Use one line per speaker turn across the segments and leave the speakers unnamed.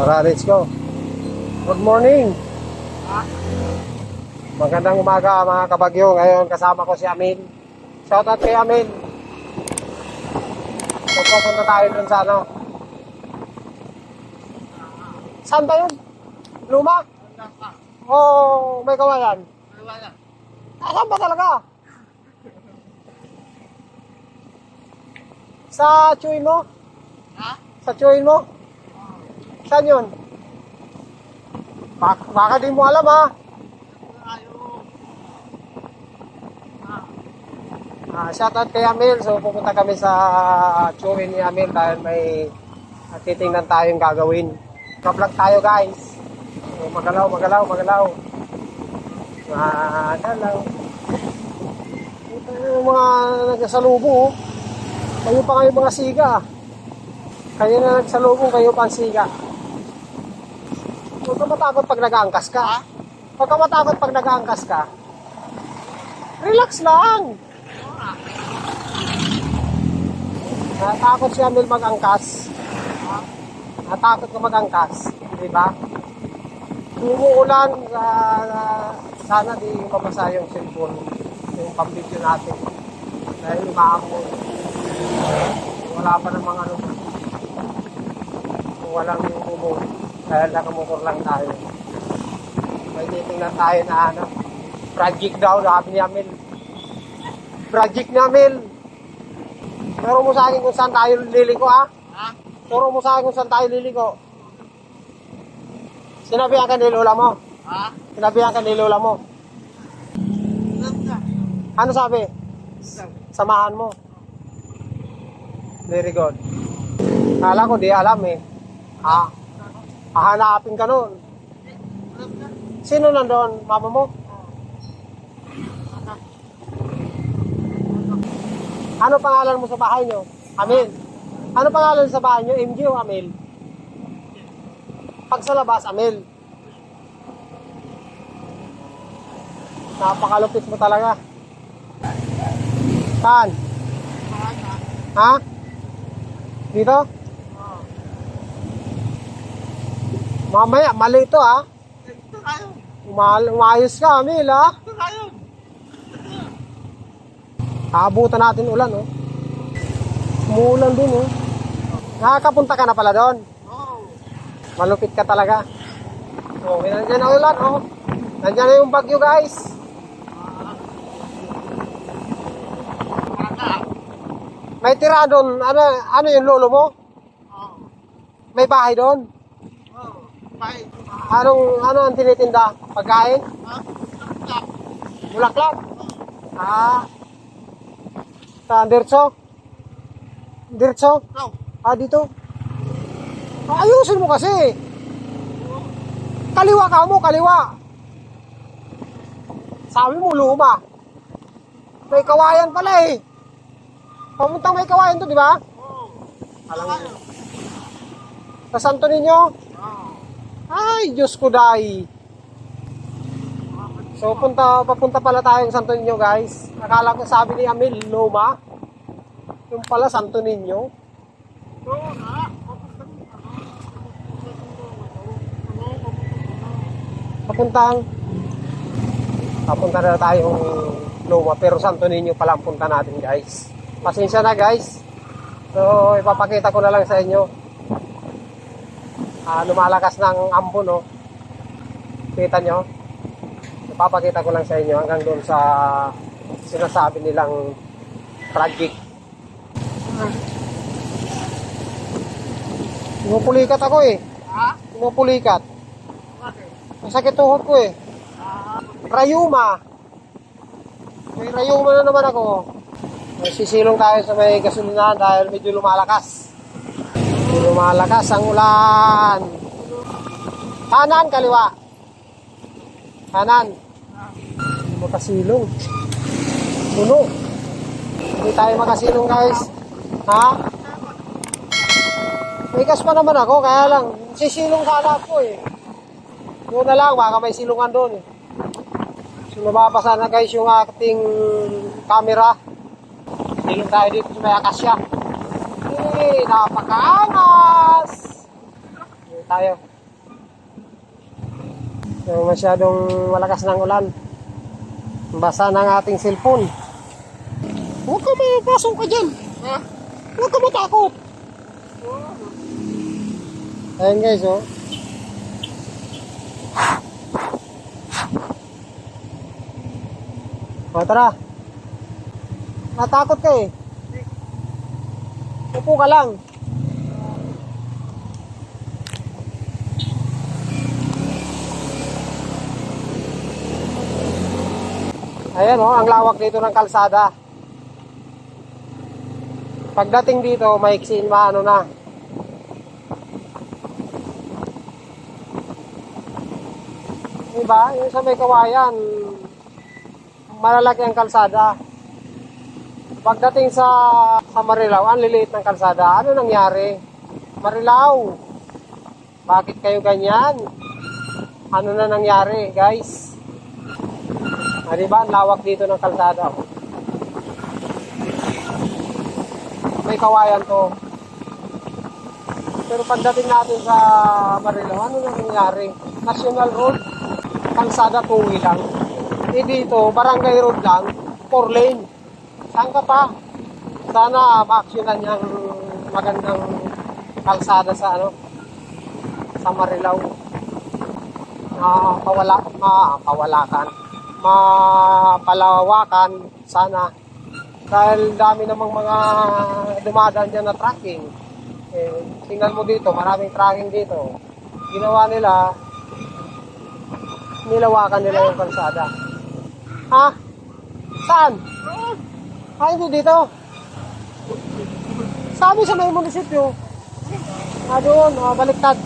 Tara, let's go. Good morning. Magandang umaga mga kabagyo. Ngayon kasama ko si Amin. Shoutout kay Amin. Pupunta tayo dun sa ano. Saan ba yun? Luma? Oh, may kawayan. Asan ba talaga? Sa chuin mo?
Ha?
Sa chuin mo? Saan yun? Bak baka di mo alam ha. Ah, shoutout kay Amel. So pupunta kami sa chuin ni Amel dahil may ah, titingnan tayong gagawin. Kablog tayo guys. So, magalaw, magalaw, magalaw. Magalaw. Ito yung mga nagsasalubong. oh. Kayo pa kayo mga siga. Kayo na nagsalubong, kayo pa ang siga. Matakot pag nag-aangkas ka.
Ha?
Huwag ka matakot pag nag-aangkas ka. Relax lang. Natakot si Amil mag-angkas. Natakot ka mag-angkas. Di ba? Umuulan, ah, sana di mabasa yung cellphone, yung pambidyo natin. Dahil maamon. Wala pa namang ano. Walang yung umur. Dahil nakamukor lang tayo. May titingnan tayo na ano. Project daw, sabi ni Amil. Project ni Amil. Turo mo sa akin kung saan tayo liliko, ha?
Ha?
Turo mo sa akin kung saan tayo liliko. Sinabihan ka ni Lola mo.
Ha?
Sinabihan ka ni Lola mo. Ano sabi? Samahan mo. Very good. Kala ko di alam eh. Ha? Hahanapin ka nun. Sino nandun? Mama mo? Ano pangalan mo sa bahay nyo? Amil. Ano pangalan sa bahay nyo? MG o Amil? Pag sa labas, Amil. Napakalupit mo talaga. Saan? Ha? Dito? Mamaya, mali ito ha. Umal umayos ka, Amil ha. Aabutan natin ulan oh. Umuulan din oh. Nakakapunta ka na pala doon. Malupit ka talaga. Oh, nandiyan na ulan oh. Nandiyan na yung bagyo guys. May tira doon. Ano, ano yung lolo mo? May bahay doon. Anong, ano ang tinitinda? Pagkain? Bulaklak? Ah. Saan? Dirtso? Dirtso? Ah, dito? Ah, ayusin mo kasi. Kaliwa ka mo, kaliwa. Sabi mo, luma. May kawayan pala eh. Pamuntang may kawayan to, di ba? Alam mo. Sa Santo Niño? Ay, Diyos ko dai. So, punta, papunta pala tayong Santo Niño, guys. Akala ko sabi ni Amil, Loma. Yung pala, Santo Niño. Papuntang, papunta na tayong Loma, pero Santo Niño pala ang punta natin, guys. Pasensya na, guys. So, ipapakita ko na lang sa inyo. Ah, lumalakas ng ambon, no? Kita nyo? Ipapakita ko lang sa inyo hanggang doon sa sinasabi nilang project. Pumupulikat ako eh.
Ha?
Pumupulikat.
Bakit?
Masakit tuhod ko eh.
Ah,
Rayuma. May rayuma na naman ako. Sisilong tayo sa may gasolina dahil medyo lumalakas. Lumalakas ang ulan. Kanan, kaliwa. Kanan. Makasilong. Puno. Hindi tayo makasilong guys. Ha? May gas pa naman ako, kaya lang, sisilong sana ako eh. Doon na lang, baka may silungan doon eh. So, nababasa na guys yung ating camera. Silong tayo dito sa may akasya. Eh, napakaangas! tayo. So, masyadong malakas ng ulan. Basa ng ating cellphone. Huwag ka mapasok ka dyan.
Ha?
Huwag ka matakot. Ayan guys, oh. O, tara. Natakot ka eh. Upo ka lang. Ayan oh, ang lawak dito ng kalsada. Pagdating dito, maiksin maano na. Diba? Yung sa may kawayan, malalaki ang kalsada. Pagdating sa, sa Marilao, ang liliit ng kalsada. Ano nangyari? Marilao, bakit kayo ganyan? Ano na nangyari, guys? Ah, diba? Ang lawak dito ng kalsada. May kawayan to. Pero pagdating natin sa Marilao, ano na nangyari? National Road, kalsada two-way lang. Eh dito, barangay road lang, four lane. Saan ka pa? Sana ma-actionan yung magandang kalsada sa ano sa Marilao. Ah, pawala, mapawalakan, mapalawakan sana. Dahil dami namang mga dumadaan dyan na tracking. Eh, tingnan mo dito, maraming tracking dito. Ginawa nila, nilawakan nila yung kalsada. Ha? Saan? Ah, hindi dito. Sabi sa may munisipyo. Ah, doon, ah, baliktad.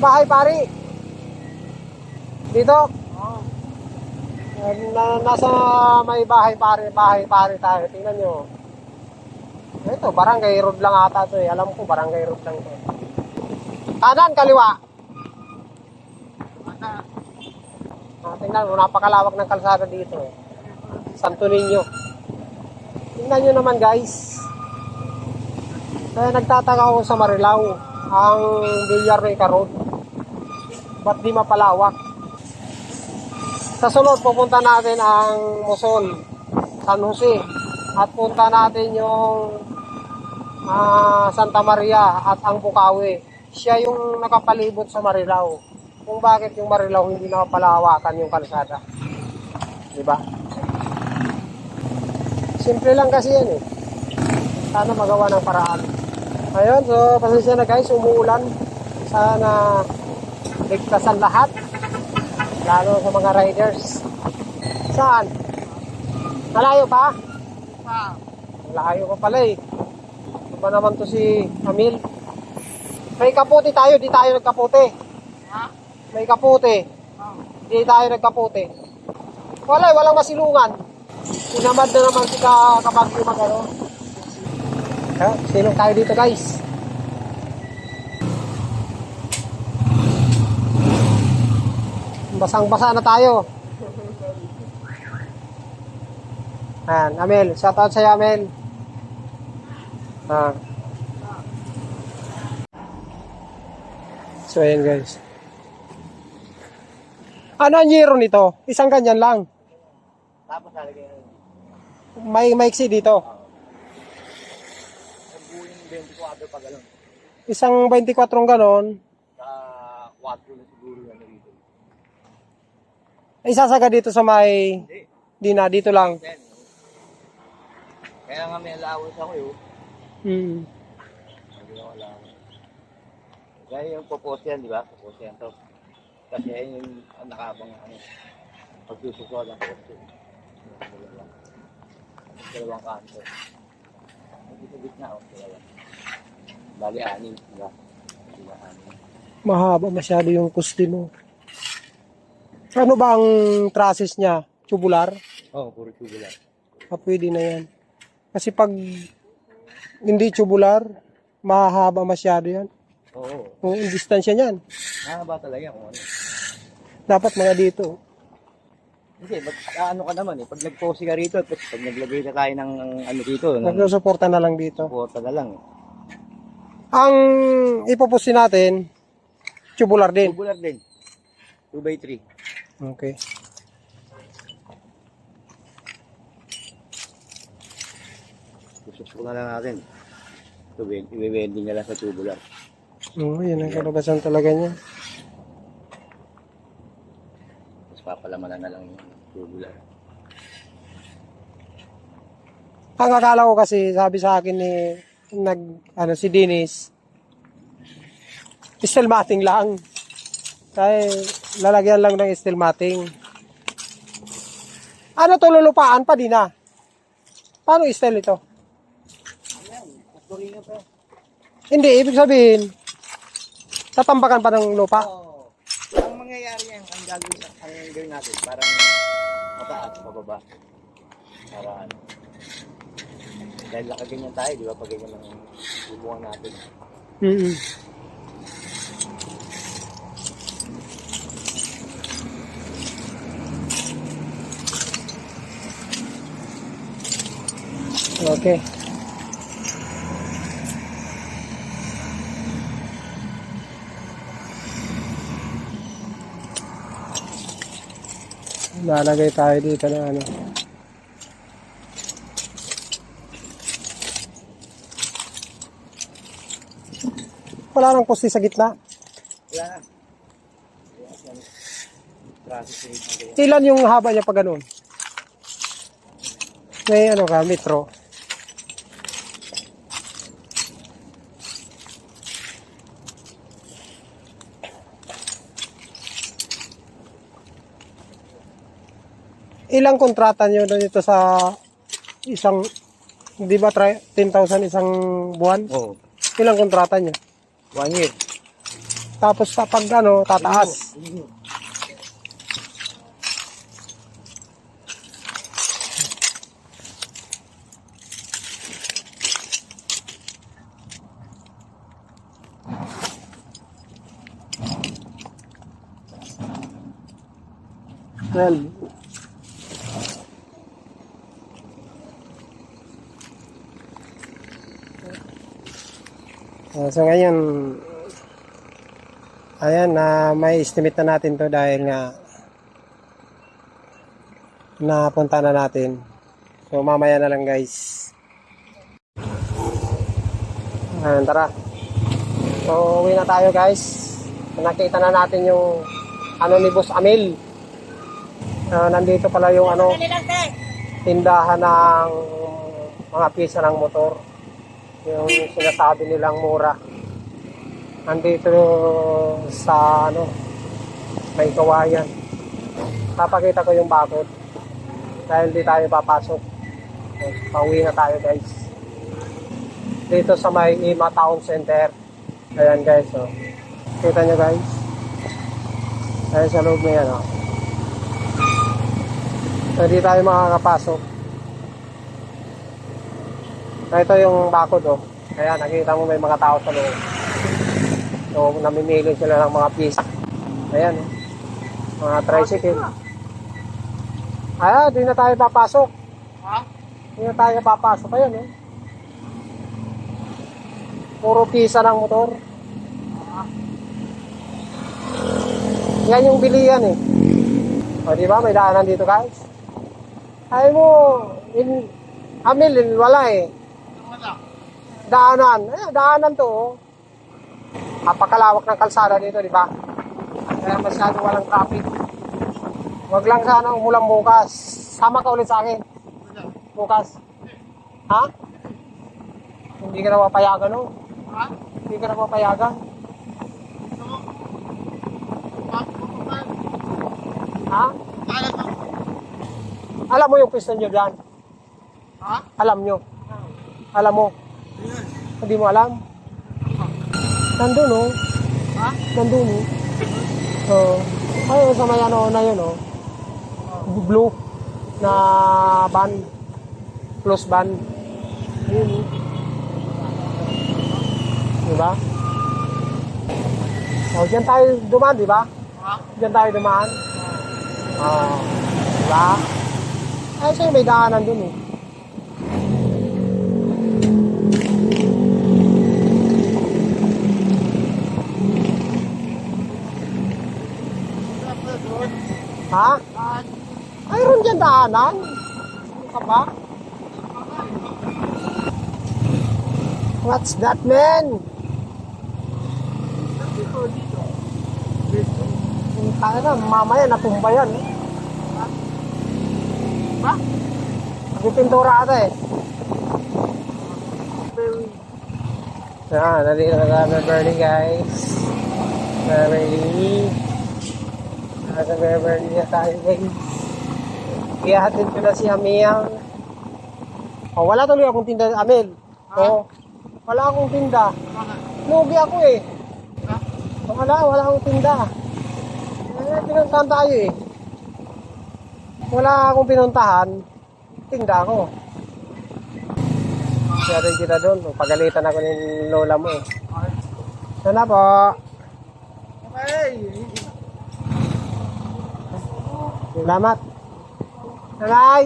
Bahay pari. Dito? Na, nasa may bahay pari, bahay pari tayo. Tingnan nyo. Ito, barangay road lang ata to eh. Alam ko, barangay road lang to. Kanan, kaliwa. Ah, tingnan mo, napakalawak ng kalsada dito. eh. Santo Niño. Tingnan nyo naman guys. Kaya nagtataka ako sa Marilao, ang Villarrica Road. Ba't di mapalawak? Sa sunod, pupunta natin ang Muson, San Jose. At punta natin yung ah, Santa Maria at ang Bukawi. Siya yung nakapalibot sa Marilao. Kung bakit yung Marilao hindi napalawakan yung kalsada. Di ba? Simple lang kasi yan eh. Sana magawa ng paraan. Ayun, so pasensya na guys, umuulan. Sana ligtasan lahat. Lalo sa mga riders. Saan? Malayo pa?
Ha?
Malayo pa pala eh. Ano ba naman to si Camille? May kapote tayo, di tayo nagkapote.
Ha?
May kapote,
Oh.
di tayo nagkapote. Wala, eh, walang masilungan. Sinamad na naman si ka kapag yung magano. Ha? Sino tayo dito guys? Basang-basa na tayo. Ayan, Amel. Shoutout sa'yo, Amel. Ah. So, ayan guys. Ano ang yero nito? Isang ganyan lang.
Tapos lalagay na.
May maiksi dito.
Nagbuhin 24 pa galon.
Isang 24 ganon.
Sa 4 na siguro yan dito.
Isasaga dito sa may...
Hindi.
Di na, dito lang.
Yan. Kaya nga may allowance ako yun.
Hmm.
Hindi ako allowance. Kaya yung popos yan, di ba? Popos yan to. Kasi yan yung ang nakabang ano. Pagsusuko ng popos yun. Dalawang. Dalawang kanto. Hindi sa gitna, oh. Dalawa. Bali, anim. Di ba?
Mahaba masyado yung kusti mo. Ano ba ang traces niya? Tubular?
Oo, oh, puro tubular.
Ah, pwede na yan. Kasi pag hindi tubular, mahaba masyado yan.
Oo.
Kung yung distansya niyan,
Nakaba talaga kung ano.
dapat mga dito.
Kasi, ba't, ano ka naman eh, pag nag-pose ka rito, tapos pag naglagay na tayo ng ano dito, ng
Nagsusuporta na lang dito.
suporta na lang.
Ang ipoposte natin, tubular din.
Tubular din. 2 by 3.
Okay.
Susok na lang natin. Ito, i-welding na lang sa tubular.
Oo, yun ang kalabasan talaga niya.
Tapos papalamanan na lang yung tubular.
Ang akala ko kasi, sabi sa akin ni, nag, ano, si Dennis, steel matting lang. Kaya, lalagyan lang ng steel matting. Ano to, lulupaan pa din ah. Paano steel ito? Hindi, ibig sabihin, tatambakan pa ng lupa.
Oo. Ang mangyayari yan, ang gagawin, ang gagawin natin, parang mataas, pababa. Para ano. Dahil nakaganyan tayo, di ba? Pag ganyan ang hubungan natin.
mm Okay. Lalagay tayo dito na ano. Wala nang poste sa gitna.
Wala na. Ng.
Ilan yung haba niya pa ganun? May ano ka, metro. Ilang kontrata niyo dito sa isang, di ba, try- 10,000 isang buwan?
Oo.
Ilang kontrata niyo?
One year.
Tapos sa pag ano, tataas. Well, Uh, so ngayon, ayan na may estimate na natin to dahil nga napunta na natin. So mamaya na lang guys. Ayan, tara. So uwi na tayo guys. Nakita na natin yung ano ni Boss Amil. Ah, nandito pala yung ano tindahan ng mga pisa ng motor yung sinasabi nilang mura. Nandito sa ano may kawayan papakita ko yung bakod. Dahil di tayo papasok. So, pauwi na tayo guys. Dito sa may Ima Town Center. Ayan guys oh. kita nyo guys? Ayan sa loob na yan oh. So, di tayo makakapasok. So, ito yung bakod, oh. Kaya nakita mo may mga tao sa loob. So, namimili sila ng mga piece. Ayan, oh. Mga tricycle. Ayan, di na tayo papasok.
Ha?
Di na tayo papasok. Ayan, oh. Puro pisa ng motor. Yan yung bilihan, eh. O, di ba? May daanan dito, guys. Ay mo, in, Amil, wala eh. Daanan. Eh, daanan to. oh. Napakalawak ng kalsada dito, di ba? Kaya masyado walang traffic. Huwag lang sana umulang bukas. Sama ka ulit sa akin. Bukas. Ha? Hindi ka na mapayagan, no?
Ha?
Hindi ka na mapayagan. Ha? Alam mo yung pwesto nyo dyan?
Ha?
Alam nyo? Alam mo? Hindi mo alam? Nandun, oh.
Ha?
Nandun, oh. So, ayun sa may ano na yun, oh. Blue na van. Plus van. Yun, oh. Diba? Oh, dyan tayo dumaan, di ba?
Ha?
Diyan tayo dumaan. Oo. diba? Ay, siya may daanan dun eh. Ha? Mayroon dyan daanan. Ano ka ba? What's that, man? Kaya na, mamaya natumba yan.
Ba?
Nagpipintura ata eh. Ah, nandito na kami Bernie guys. Bernie. Nasa na tayo guys. Iyahatid ko na si Amiang. Oh, wala tuloy akong tinda, Amel. Oh, wala akong tinda. Lugi ako eh.
Ha?
Wala, wala akong tinda. Eh, pinuntahan tayo eh. Wala akong pinuntahan. Tinda ako. Kaya rin kita doon. Pagalitan ako ng lola mo eh. Sana po.
Okay.
Salamat. Nanay!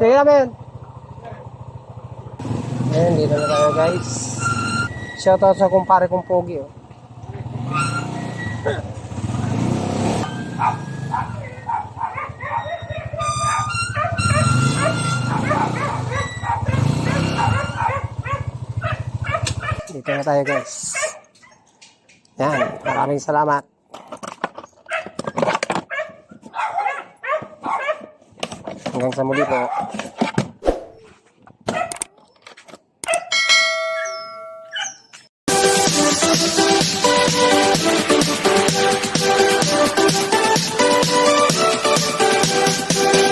Sige namin. Ayan, dito na tayo guys. Shoutout sa kumpare kong pogi oh. Dito na tayo guys. Yan, maraming salamat. Hanggang sa muli po.